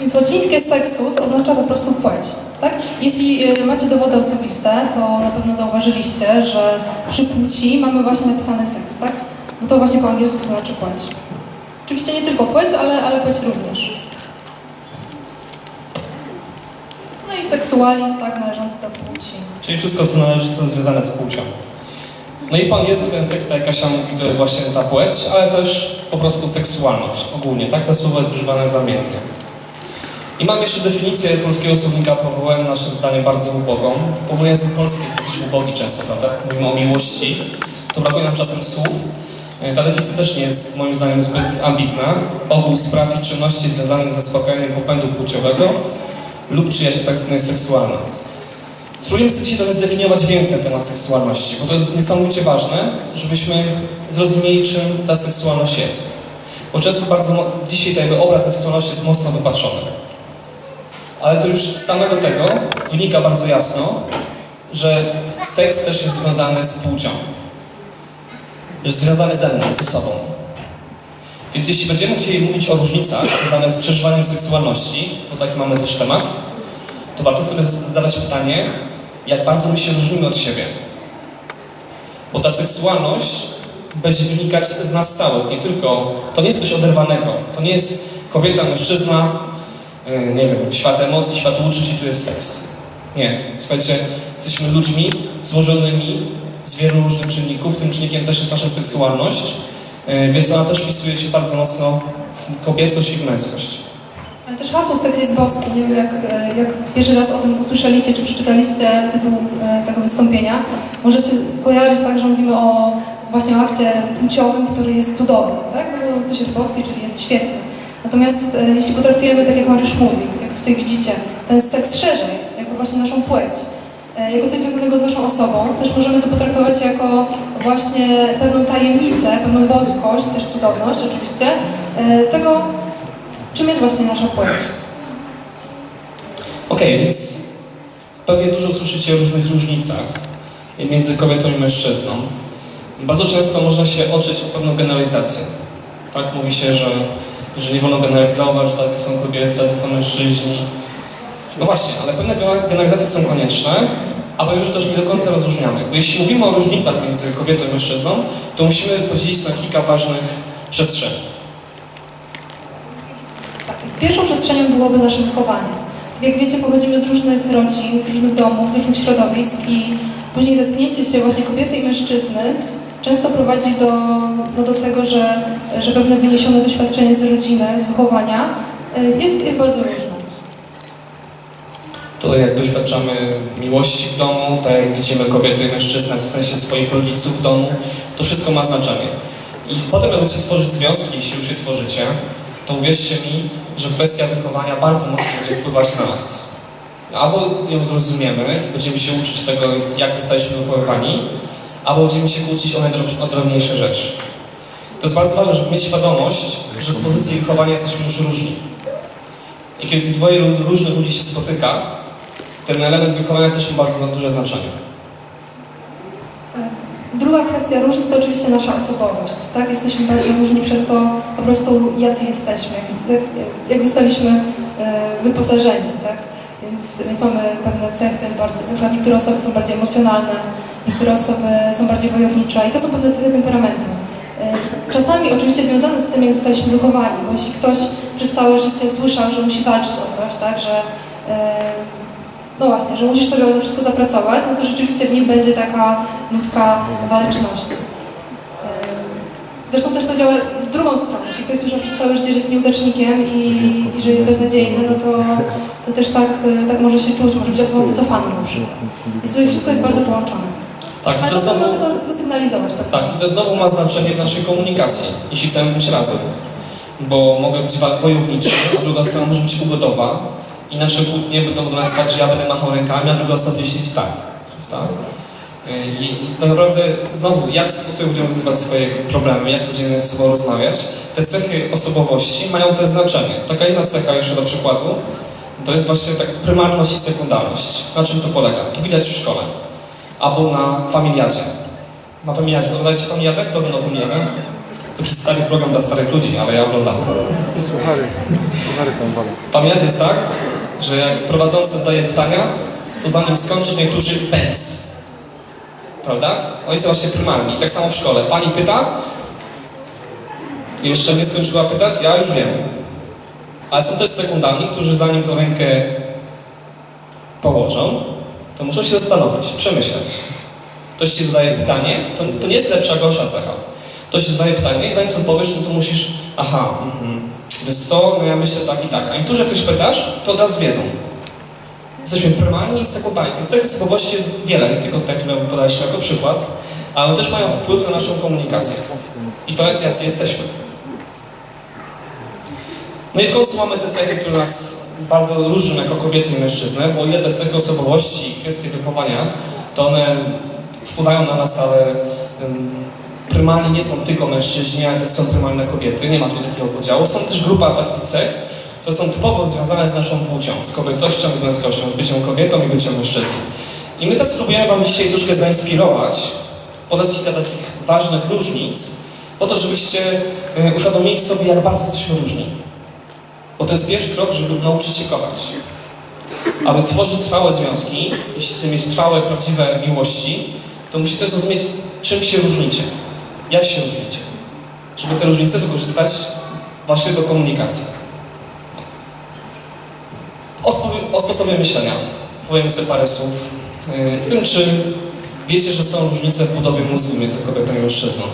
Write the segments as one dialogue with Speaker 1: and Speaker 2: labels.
Speaker 1: Więc łacińskie sexus oznacza po prostu płeć. Tak? Jeśli y, macie dowody osobiste, to na pewno zauważyliście, że przy płci mamy właśnie napisane seks, tak? Bo to właśnie po angielsku znaczy płeć. Oczywiście nie tylko płeć, ale, ale płeć również. No i seksualizm, tak, należący do płci.
Speaker 2: Czyli wszystko, co należy, co jest związane z płcią. No i po angielsku ten seks, tak jak Kasia mówi, to jest właśnie ta płeć, ale też po prostu seksualność ogólnie, tak? To słowo jest używane zamiennie. I mam jeszcze definicję polskiego słownika PWM, naszym zdaniem bardzo ubogą. W język polski jest dosyć ubogi często, prawda? Mówimy o miłości, to brakuje nam czasem słów. E, Ta definicja też nie jest moim zdaniem zbyt ambitna. Ogół spraw i czynności związanych z zaspokajaniem popędu płciowego lub przyjaźń atrakcyjność seksualna. Spróbujmy sobie trochę zdefiniować więcej temat seksualności, bo to jest niesamowicie ważne, żebyśmy zrozumieli, czym ta seksualność jest. Bo często bardzo, dzisiaj jakby obraz seksualności jest mocno dopatrzony. Ale to już z samego tego wynika bardzo jasno, że seks też jest związany z płcią. Jest związany ze mną, ze sobą. Więc jeśli będziemy chcieli mówić o różnicach związanych z przeżywaniem seksualności, bo taki mamy też temat, to warto sobie zadać pytanie, jak bardzo my się różnimy od siebie. Bo ta seksualność będzie wynikać z nas całych, nie tylko, to nie jest coś oderwanego, to nie jest kobieta, mężczyzna, nie wiem, świat emocji, świat uczuć i tu jest seks. Nie, słuchajcie, jesteśmy ludźmi złożonymi z wielu różnych czynników, tym czynnikiem też jest nasza seksualność, yy, więc ona też wpisuje się bardzo mocno w kobiecość i w męskość.
Speaker 1: Ale też hasło seks jest boski. Nie wiem, jak, e, jak pierwszy raz o tym usłyszeliście, czy przeczytaliście tytuł e, tego wystąpienia. Możecie kojarzyć tak, że mówimy o właśnie akcie płciowym, który jest cudowny, tak? No, coś jest boskie, czyli jest świetny. Natomiast e, jeśli potraktujemy, tak jak Mariusz mówi, jak tutaj widzicie, ten seks szerzej, jako właśnie naszą płeć, e, jako coś związanego z naszą osobą, też możemy to potraktować jako właśnie pewną tajemnicę, pewną boskość, też cudowność oczywiście, e, tego, czym jest właśnie nasza płeć.
Speaker 2: Okej, więc pewnie dużo słyszycie o różnych różnicach między kobietą i mężczyzną. Bardzo często można się otrzeć o pewną generalizację. Tak mówi się, że, że nie wolno generalizować, że tak, to są kobiece, to są mężczyźni. No właśnie, ale pewne generalizacje są konieczne, ale już też nie do końca rozróżniamy. Bo jeśli mówimy o różnicach między kobietą i mężczyzną, to musimy podzielić na kilka ważnych przestrzeni.
Speaker 1: Tak, pierwszą przestrzenią byłoby nasze wychowanie. Tak jak wiecie, pochodzimy z różnych rodzin, z różnych domów, z różnych środowisk i później zetknięcie się właśnie kobiety i mężczyzny często prowadzi do, no do tego, że, że pewne wyniesione doświadczenie z rodziny, z wychowania y, jest, jest bardzo różne.
Speaker 2: to jak doświadczamy miłości w domu, tak jak widzimy kobiety i mężczyznę w sensie swoich rodziców w domu, to wszystko ma znaczenie. I potem jak będziecie tworzyć związki, jeśli już je tworzycie, to uwierzcie mi, że kwestia wychowania bardzo mocno będzie wpływać na nas. Albo ją zrozumiemy, będziemy się uczyć tego, jak zostaliśmy wychowywani, albo będziemy się kłócić o najdrob- o drobniejsze rzeczy. To jest bardzo ważne, żeby mieć świadomość, że z pozycji wychowania jesteśmy już różni. I kiedy dwoje różnych ludzi się spotyka, ten element wychowania też ma bardzo duże znaczenie.
Speaker 1: Druga kwestia różnic to oczywiście nasza osobowość. Tak? Jesteśmy bardzo różni przez to po prostu jacy jesteśmy, jak, jest, jak, jak zostaliśmy e, wyposażeni. Tak? Więc, więc mamy pewne cechy bardzo, na przykład niektóre osoby są bardziej emocjonalne, niektóre osoby są bardziej wojownicze i to są pewne cechy temperamentu. E, Czasami oczywiście związane z tym, jak zostaliśmy wychowani, bo jeśli ktoś przez całe życie słyszał, że musi walczyć o coś, tak, że e, no właśnie, że musisz sobie o to wszystko zapracować, no to rzeczywiście w nim będzie taka nutka waleczności. Ym, Zresztą też to działa w drugą stronę. Jeśli ktoś słyszał przez całe życie, że jest nieudacznikiem i, i że jest beznadziejny, no to, to też tak, tak może się czuć, może być osobą wycofaną na przykład. Więc tutaj wszystko jest bardzo połączone.
Speaker 2: Tak, i
Speaker 1: Ale
Speaker 2: to
Speaker 1: to
Speaker 2: znowu,
Speaker 1: tylko zasygnalizować.
Speaker 2: tak, i to znowu ma znaczenie w naszej komunikacji, jeśli chcemy być razem. Bo mogę być wojowniczy, a druga strona może być ugodowa i nasze kłótnie będą wyglądać tak, że ja będę machał rękami, a druga osoba będzie siedzieć tak. prawda? I, I tak naprawdę znowu, jak w sposób będziemy wyzywać swoje problemy, jak będziemy z sobą rozmawiać, te cechy osobowości mają też znaczenie. Taka inna cecha jeszcze do przykładu, to jest właśnie tak prymarność i sekundarność. Na czym to polega? To widać w szkole. Albo na familiadzie. Na familiadzie. Oglądaliście familiadę? Kto oglądał familiadę? Taki stary program dla starych ludzi, ale ja oglądam.
Speaker 3: Suchary, suchary tam walą.
Speaker 2: Pamiętacie jest tak, że jak prowadzący zadaje pytania, to zanim skończy, to niektórzy pens. Prawda? Oni są właśnie prymarni. Tak samo w szkole. Pani pyta i jeszcze nie skończyła pytać, ja już wiem. Ale są też sekundalni, którzy zanim tą rękę położą, to muszą się zastanowić, przemyśleć. Ktoś ci zadaje pytanie, to, to nie jest lepsza, gorsza cecha. Ktoś ci zadaje pytanie i zanim to odpowiesz, no to musisz, aha, mhm. wiesz co, no ja myślę tak i tak. A niektórzy, jak ktoś pytasz, to od razu wiedzą. Jesteśmy prymarni i sekundalni. Tych cech osobowości jest wiele, nie tylko te, które podaliśmy jako przykład, ale też mają wpływ na naszą komunikację. I to jacy jesteśmy. No i w końcu mamy te cechy, które nas bardzo różnią jako kobiety i mężczyznę, bo ile te cechy osobowości i kwestie wychowania, to one wpływają na nas, ale prymalnie nie są tylko mężczyźni, ale też są prymalne kobiety, nie ma tu takiego podziału. Są też grupa takich cech, które są typowo związane z naszą płcią, z kobiecością i z męskością, z byciem kobietą i byciem mężczyzną. I my też spróbujemy Wam dzisiaj troszkę zainspirować, podać kilka takich ważnych różnic, po to, żebyście y, uświadomili sobie, jak bardzo jesteśmy różni. Bo to jest pierwszy krok, żeby nauczyć się kochać. Aby tworzyć trwałe związki, jeśli chcecie mieć trwałe, prawdziwe miłości, to musicie też zrozumieć, czym się różnicie. Jak się różnicie. Żeby te różnice wykorzystać właśnie do komunikacji. O, spo- o sposobie myślenia. Powiem sobie parę słów. Yy, Nie wiem, czy wiecie, że są różnice w budowie mózgu między kobietą i mężczyzną?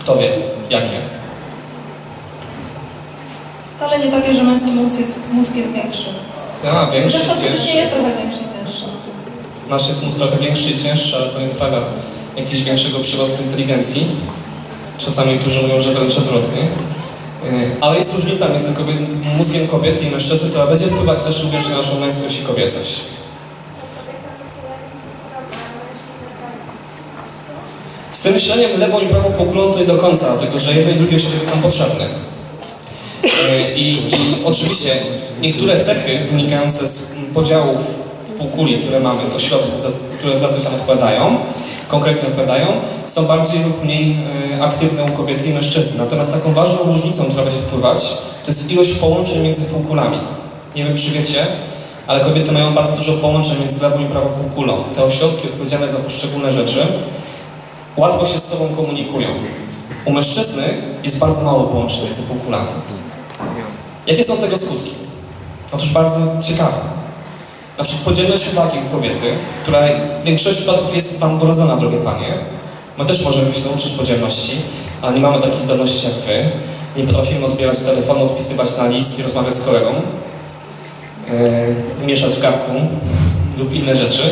Speaker 2: Kto wie? Jakie?
Speaker 1: Wcale nie takie, że męski mózg jest, mózg jest większy.
Speaker 2: A, większy, cięższy.
Speaker 1: jest trochę większy i cięższy.
Speaker 2: Nasz jest mózg trochę większy i cięższy, ale to nie sprawia jakiegoś większego przyrostu inteligencji. Czasami niektórzy mówią, że wręcz odwrotnie. Yy, Ale jest różnica między kobiet, mózgiem kobiety i mężczyzny, która będzie wpływać też również na naszą męskość i kobiecość. Z tym myśleniem lewą i prawą półkulą to nie do końca, dlatego że jedno i drugie ośrodek jest nam potrzebne. Yy, I, I oczywiście niektóre cechy wynikające z podziałów w półkuli, które mamy, ośrodków, które za coś nam odpowiadają, konkretnie odpowiadają, są bardziej lub mniej e, aktywne u kobiety i mężczyzny. Natomiast taką ważną różnicą, która będzie wpływać, to jest ilość połączeń między półkulami. Nie wiem, czy wiecie, ale kobiety mają bardzo dużo połączeń między lewą i prawą półkulą. Te ośrodki odpowiedzialne za poszczególne rzeczy łatwo się z sobą komunikują. U mężczyzny jest bardzo mało połączeń między półkulami. Jakie są tego skutki? Otóż bardzo ciekawe. Na przykład podzielność uwagi u kobiety, która w większości przypadków jest Wam wrodzona, drogie Panie. My też możemy się nauczyć podzielności, ale nie mamy takich zdolności jak Wy. Nie potrafimy odbierać telefonu, odpisywać na list i rozmawiać z kolegą. Yy, mieszać w garku lub inne rzeczy.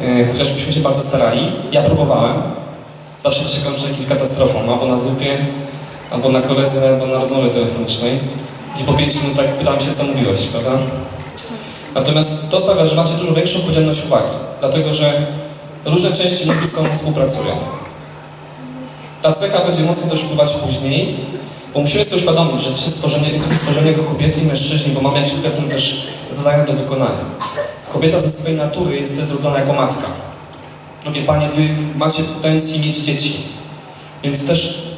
Speaker 2: Yy, chociaż byśmy się bardzo starali. Ja próbowałem. Zawsze się kończy jakimś katastrofą, albo na zupie, albo na koledze, albo na rozmowie telefonicznej, gdzie po pięciu minutach pytam się, co mówiłeś, prawda? Natomiast to sprawia, że macie dużo większą podzielność uwagi, dlatego że różne części mózgu sobą współpracują. Ta cecha będzie mocno też wpływać później, bo musimy sobie uświadomić, że jest stworzenie, jest stworzenie jako kobiety i mężczyźni, bo mamy jakieś konkretne też zadania do wykonania. Kobieta ze swojej natury jest też zrodzona jako matka. Drogie Panie, Wy macie potencję mieć dzieci, więc też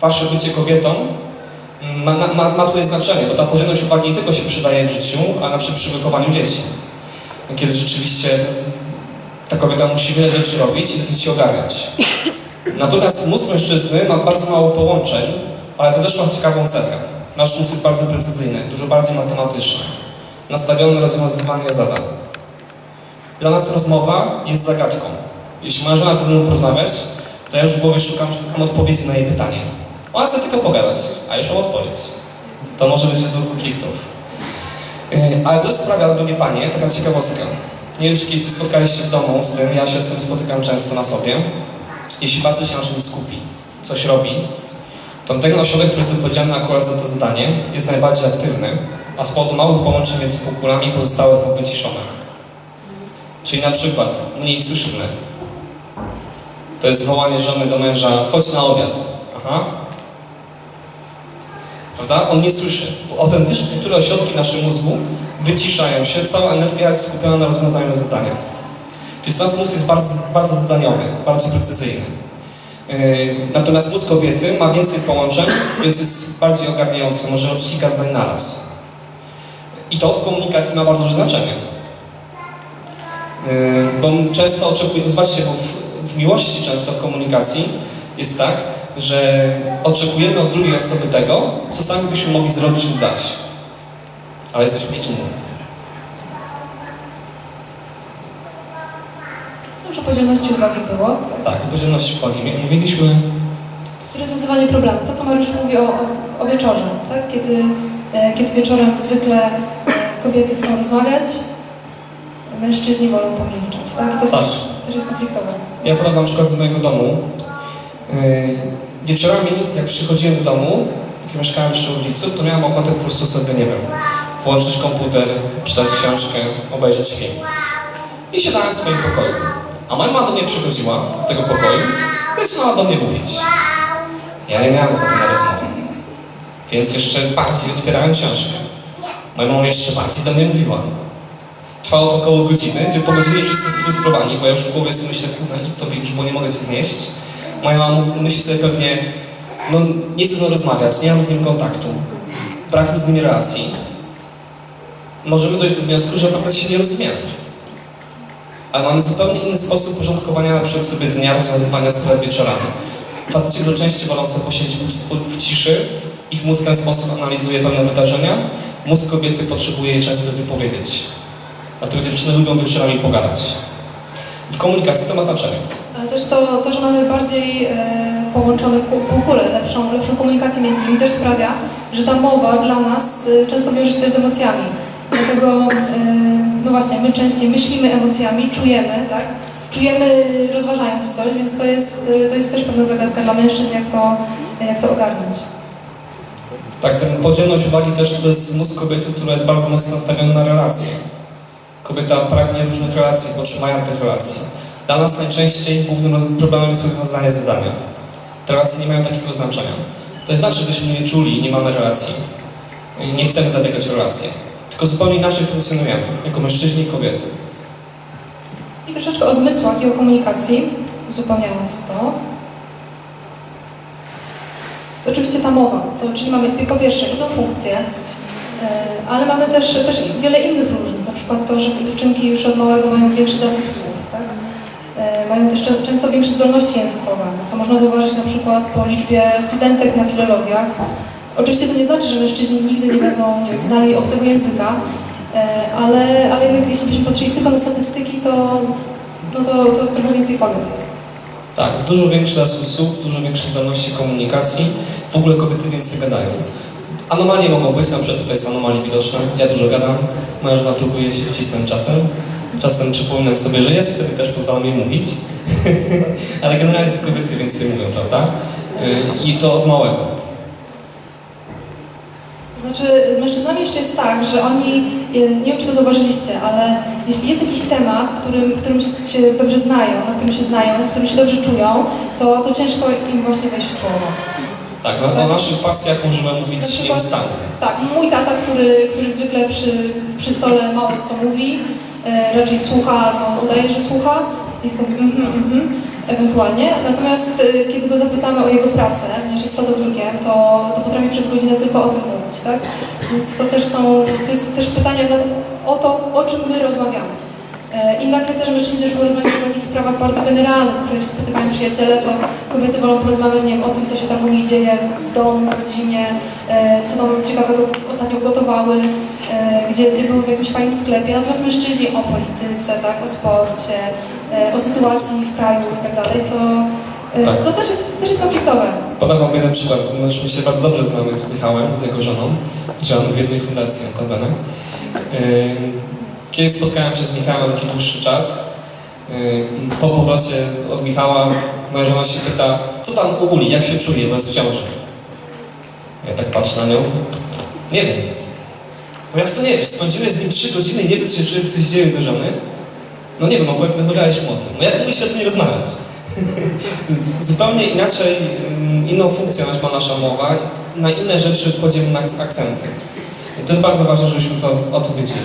Speaker 2: Wasze bycie kobietą ma, ma, ma, tutaj znaczenie, bo ta podzielność uwagi nie tylko się przydaje w życiu, a na przykład przy wychowaniu dzieci. Kiedy rzeczywiście ta kobieta musi wiele rzeczy robić i te dzieci ogarniać. Natomiast mózg mężczyzny ma bardzo mało połączeń, ale to też ma ciekawą cechę. Nasz mózg jest bardzo precyzyjny, dużo bardziej matematyczny, nastawiony na rozwiązywanie zadań. Dla nas rozmowa jest zagadką. Jeśli moja żona chce ze mną porozmawiać, to ja już w głowie szukam, szukam odpowiedzi na jej pytanie. Ona chce tylko pogadać, a już mam odpowiedź. To może być do konfliktów. Yy, ale też sprawia, drogie panie, taka ciekawostka. Nie wiem, czy kiedyś spotkaliście się w domu z tym, ja się z tym spotykam często na sobie. Jeśli facet się na czymś skupi, coś robi, to ten ośrodek, który jest odpowiedzialny akurat za to zadanie, jest najbardziej aktywny, a z powodu małych połączeń między półkulami pozostałe są wyciszone. Czyli na przykład mniej słyszymy. To jest wołanie żony do męża, chodź na obiad. Aha. Prawda? On nie słyszy. Bo autentycznie niektóre ośrodki naszego mózgu wyciszają się, cała energia jest skupiona na rozwiązaniu zadania. Więc nasz mózg jest bardzo, bardzo zadaniowy, bardzo precyzyjny. Yy, Natomiast mózg kobiety ma więcej połączeń, więc jest bardziej ogarniający, może robić kilka zdań naraz. I to w komunikacji ma bardzo duże znaczenie. Yy, Bo często oczekujemy, zobaczcie, bo w, w miłości często w komunikacji jest tak, że oczekujemy od drugiej osoby tego, co sami byśmy mogli zrobić lub dać. Ale jesteśmy inni.
Speaker 1: Dużo podzielności uwagi było. Tak?
Speaker 2: Tak, o poziomności uwagi. Mówiliśmy
Speaker 1: rozwiązywanie problemów. To, co Mariusz mówi o, o, o wieczorze, tak? Kiedy, e, kiedy wieczorem zwykle e, kobiety chcą rozmawiać, mężczyźni wolą pomilczeć, tak? I to
Speaker 2: Tak.
Speaker 1: Też, też jest konfliktowe.
Speaker 2: Ja podam przykład z mojego domu. Yy, Wieczorami, jak przychodziłem do domu, jak mieszkałem jeszcze u rodziców, to miałem ochotę po prostu sobie, nie wiem, włączyć komputer, czytać książkę, obejrzeć film. I siadałem w swoim pokoju. A moja mama do mnie przychodziła, do tego pokoju, i zaczynała do mnie mówić. Ja nie miałem ochoty na rozmowę. Więc jeszcze bardziej otwierałem książkę. Moja mama jeszcze bardziej do mnie mówiła. Trwało to około godziny, gdzie po godzinie wszyscy sfrustrowani, bo ja już w głowie sobie myślę, kurwa, idź sobie już, bo nie mogę cię znieść. Moja mama myśli sobie pewnie, no nie chcę rozmawiać, nie mam z nim kontaktu, brak mi z nim relacji. Możemy dojść do wniosku, że naprawdę się nie rozumiemy. Ale mamy zupełnie inny sposób porządkowania na przykład sobie dnia, rozwiązywania spraw wieczorami. Faceci dużo częściej wolą sobie posiedzieć w, ciszy, ich mózg w ten sposób analizuje pewne wydarzenia, mózg kobiety potrzebuje je często wypowiedzieć. Dlatego dziewczyny lubią wieczorami pogadać. W komunikacji to ma znaczenie.
Speaker 1: Ale też to, to że mamy bardziej e, połączone ku- półkule, lepszą, lepszą komunikację między nimi też sprawia, że ta mowa dla nas e, często wiąże się też z emocjami. Dlatego, e, no właśnie, my częściej myślimy emocjami, czujemy, tak? Czujemy rozważając coś, więc to jest, e, to jest też pewna zagadka dla mężczyzn, jak to, jak to ogarnąć.
Speaker 2: Tak, ten podzielność uwagi też to jest mózg kobiety, która jest bardzo mocno nastawiona na relacje. Kobieta pragnie różnych relacji, potrzebuje tych relacji. Dla nas najczęściej głównym problemem jest rozwiązanie zadania. Te relacje nie mają takiego znaczenia. To nie znaczy, że jesteśmy nieczuli i nie mamy relacji. Nie chcemy zabiegać o relacje. Tylko zupełnie inaczej funkcjonujemy, jako mężczyźni i kobiety.
Speaker 1: I troszeczkę o zmysłach i o komunikacji, uzupełniając to. To oczywiście ta mowa, to czyli mamy po pierwsze inną funkcję, ale mamy też, też wiele innych różnic, na przykład to, że dziewczynki już od małego mają większy zasób słów, tak? E, Mają też często większe zdolności językowe, co można zauważyć na przykład po liczbie studentek na filologiach. Oczywiście to nie znaczy, że mężczyźni nigdy nie będą nie wiem, znali obcego języka, e, ale, ale jednak jeśli byśmy patrzyli tylko na statystyki, to, no to, to trochę więcej kobiet jest.
Speaker 2: Tak, dużo większy zasób słów, dużo większe zdolności komunikacji. W ogóle kobiety więcej gadają. Anomalie mogą być, na przykład tutaj są anomalie widoczne. Ja dużo gadam, moja żona próbuje się wcisnąć czasem. Czasem przypominam sobie, że jest, wtedy też pozwalam jej mówić. Ale generalnie te kobiety więcej mówią, prawda? Y, I to od małego.
Speaker 1: To znaczy z mężczyznami jeszcze jest tak, że oni, e, nie wiem czy to zauważyliście, ale jeśli jest jakiś temat, którym, którym się dobrze znają, na którym się znają, w którym się dobrze czują, to, to ciężko im właśnie wejść w słowo.
Speaker 2: Tak, no, o naszych pasjach możemy
Speaker 1: Na
Speaker 2: mówić
Speaker 1: przykład-
Speaker 2: nieustannie.
Speaker 1: Tak, mój tata, który, który zwykle przy, przy stole mało co mówi, e, raczej słucha albo udaje, że słucha i tylko mhm, mhm, ewentualnie. Natomiast e, kiedy go zapytamy o jego pracę, ponieważ jest sadownikiem, to, to potrafi przez godzinę tylko o tym mówić, tak? Więc to też są, to jest też pytanie na, o to, o czym my rozmawiamy. E, Inna kwestia, że mężczyźni też lubią rozmawiać o takich sprawach bardzo generalnych. Się spotykają przyjaciele, to kobiety wolą porozmawiać, nie wiem, o tym, co się tam u nich dzieje w domu, w rodzinie, e, co tam ciekawego ostatnio gotowały, e, gdzie, gdzie były w jakimś fajnym sklepie. Natomiast mężczyźni o polityce, tak, o sporcie, o sytuacji w kraju i tak dalej, co,
Speaker 2: Tak.
Speaker 1: co też, jest, też jest konfliktowe.
Speaker 2: Podam wam jeden przykład. My my się bardzo dobrze znamy z Michałem, z jego żoną. Działamy w jednej fundacji notabene. Kiedy spotkałem się z Michałem taki dłuższy czas, ym, po powrocie od Michała moja żona się pyta, co tam u Uli, jak się czuje, bo jest w ciąży. Ja tak patrzę na nią. Nie wiem. No jak to nie wiesz? Spędziłeś z nim trzy godziny i nie wiesz, czy się czuje, co się dzieje u żony? No nie wiem, akurat rozmawialiśmy o tym. No jak mówisz o tym nie rozmawiać? Zupełnie inaczej, inną funkcję ma nasza mowa, na inne rzeczy kładziemy akcenty. I to jest bardzo ważne, żebyśmy to, o tym wiedzieli.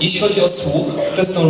Speaker 2: Jeśli chodzi o słuch, to są